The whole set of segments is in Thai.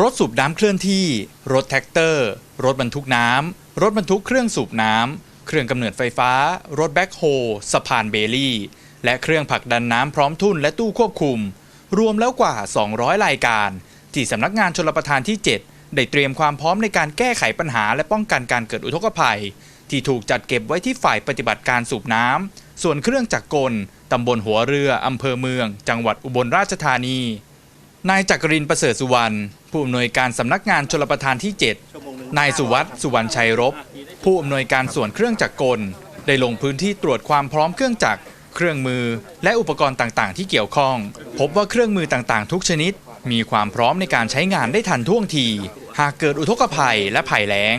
รถสูบน้ำเคลื่อนที่ รถแท็กเตอร์ รถบรรทุกน้ำ รถบรรทุกเครื่องสูบน้ำ เครื่องกำเนิดไฟฟ้า รถแบ็คโฮ สะพานเบลี่ และเครื่องผลักดันน้ำพร้อมทุ่นและตู้ควบคุม รวมแล้วกว่า 200 รายการ ที่สำนักงานชลประทานที่ 7 ได้เตรียมความพร้อมในการแก้ไขปัญหาและป้องกันการเกิดอุทกภัย ที่ถูกจัดเก็บไว้ที่ฝ่ายปฏิบัติการสูบน้ำส่วนเครื่องจักรกลตำบลหัวเรืออำเภอเมือง จังหวัดอุบลราชธานี นายจักรินทร์ประเสริฐสุวรรณผู้อำนวยการสำนักงานชลประทานที่ 7 นายสุวัสด์สุวรรณชัยรบ ผู้อำนวยการส่วนเครื่องจักรกล ได้ลงพื้นที่ตรวจความพร้อมเครื่องจักร เครื่องมือ และอุปกรณ์ต่างๆ ที่เกี่ยวข้อง พบว่าเครื่องมือต่างๆ ทุกชนิด มีความพร้อมในการใช้งานได้ทันท่วงที หากเกิดอุทกภัยและภัยแล้ง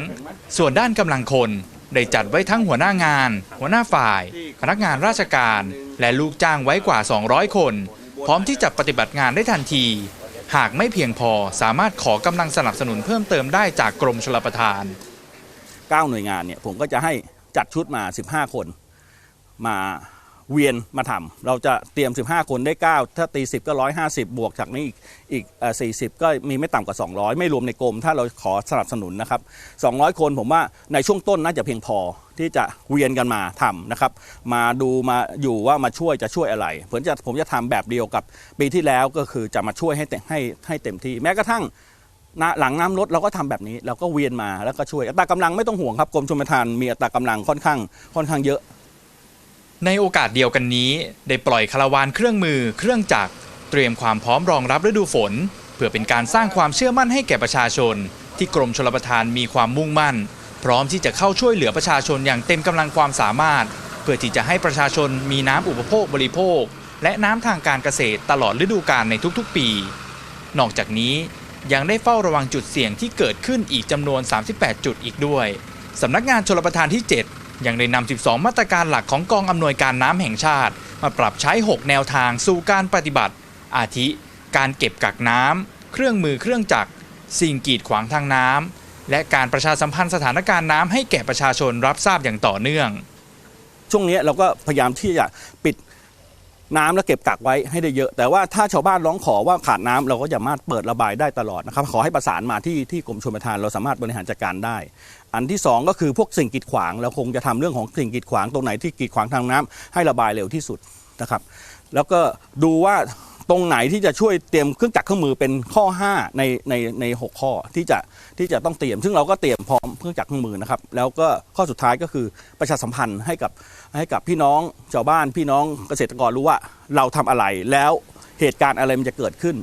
ส่วนด้านกำลังคนได้จัดไว้ทั้งหัวหน้างาน หัวหน้าฝ่าย พนักงานราชการ และลูกจ้างไว้กว่า 200 คน พร้อมที่จะปฏิบัติงานได้ทันที หากไม่เพียงพอสามารถขอกำลังสนับสนุนเพิ่มเติมได้จากกรมชลประทาน 9 หน่วยงานเนี่ยผมก็จะให้จัดชุดมา 15 คนมา เวียนมาทำเราจะเตรียม 15 คนได้ 9 ถ้าตี 10 ก็ 150 บวกจากนี้อีกอีกเอ่อ40 ก็มีไม่ต่ำกว่า 200 ไม่รวมในกรม ถ้าเราขอสนับสนุนนะครับ 200 คนผมว่าในช่วงต้นน่าจะเพียงพอที่จะเวียนกันมาทำนะครับ มาดูมาอยู่ว่ามาช่วยจะช่วยอะไรผมจะผมจะทำแบบเดียวกับปีที่แล้วก็คือจะมาช่วยให้เต็มให้ให้เต็มที่ แม้กระทั่งหลังน้ำลดเราก็ทำแบบนี้เราก็เวียนมาแล้วก็ช่วยอัตรากำลังไม่ต้องห่วงครับกรมชลประทานมีอัตรากำลังค่อนข้างค่อนข้างเยอะ ในโอกาสเดียวกันนี้ ได้ปล่อยคาราวานเครื่องมือ เครื่องจักรเตรียมความพร้อมรองรับฤดูฝน เพื่อเป็นการสร้างความเชื่อมั่นให้แก่ประชาชน ที่กรมชลประทานมีความมุ่งมั่น พร้อมที่จะเข้าช่วยเหลือประชาชนอย่างเต็มกำลังความสามารถ เพื่อที่จะให้ประชาชนมีน้ำอุปโภคบริโภค และน้ำทางการเกษตรตลอดฤดูกาลในทุกๆ ปี นอกจากนี้ยังได้เฝ้าระวังจุดเสี่ยงที่เกิดขึ้นอีกจำนวน 38 จุดอีกด้วยสำนักงานชลประทานที่ 7 ยังได้นำ 12 มาตรการหลักของกองอำนวยการน้ำแห่งชาติ มาปรับใช้ 6 แนวทางสู่การปฏิบัติ อาทิ การเก็บกักน้ำเครื่องมือเครื่องจักร สิ่งกีดขวางทางน้ำและการประชาสัมพันธ์สถานการณ์น้ำให้แก่ประชาชนรับทราบอย่างต่อเนื่อง ช่วงนี้เราก็พยายามที่จะปิด น้ำแล้วเก็บกักไว้ให้ได้เยอะ แต่ว่าถ้าชาวบ้านร้องขอว่าขาดน้ำเราก็สามารถเปิดระบายได้ตลอดนะครับ ขอให้ประสานมาที่ที่กรมชลประทานเราสามารถบริหารจัดการได้ อันที่สองก็คือพวกสิ่งกีดขวางเราคงจะทำเรื่องของสิ่งกีดขวางตรงไหนที่กีดขวางทางน้ำให้ระบายเร็วที่สุดนะครับ แล้วก็ดูว่า ตรงไหนที่จะช่วยเตรียมเครื่องจักรเครื่องมือเป็นข้อ 5 ในในในหกข้อที่จะที่จะต้องเตรียม ซึ่งเราก็เตรียมพร้อมเครื่องจักรเครื่องมือนะครับ แล้วก็ข้อสุดท้ายก็คือประชาสัมพันธ์ให้กับให้กับพี่น้องชาวบ้านพี่น้องเกษตรกรรู้ว่าเราทำอะไรแล้วเหตุการณ์อะไรมันจะเกิดขึ้น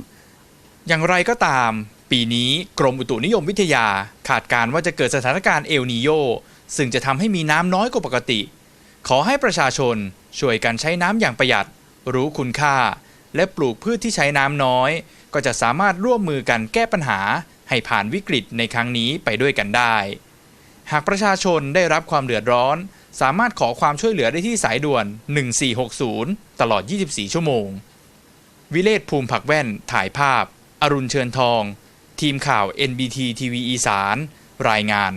อย่างไรก็ตาม ปีนี้กรมอุตุนิยมวิทยาคาดการณ์ว่าจะเกิดสถานการณ์เอลนีโยซึ่งจะทำให้มีน้ำน้อยกว่าปกติ ขอให้ประชาชนช่วยกันใช้น้ำอย่างประหยัด รู้คุณค่า และปลูกพืชที่ใช้น้ำน้อย ก็จะสามารถร่วมมือกันแก้ปัญหา ให้ผ่านวิกฤตในครั้งนี้ไปด้วยกันได้ หากประชาชนได้รับความเดือดร้อน สามารถขอความช่วยเหลือได้ที่สายด่วน 1460 ตลอด 24 ชั่วโมง วิเลศภูมิผักแว่นถ่ายภาพ อรุณเชิญทอง ทีมข่าว NBT ทีวีอีสาน รายงาน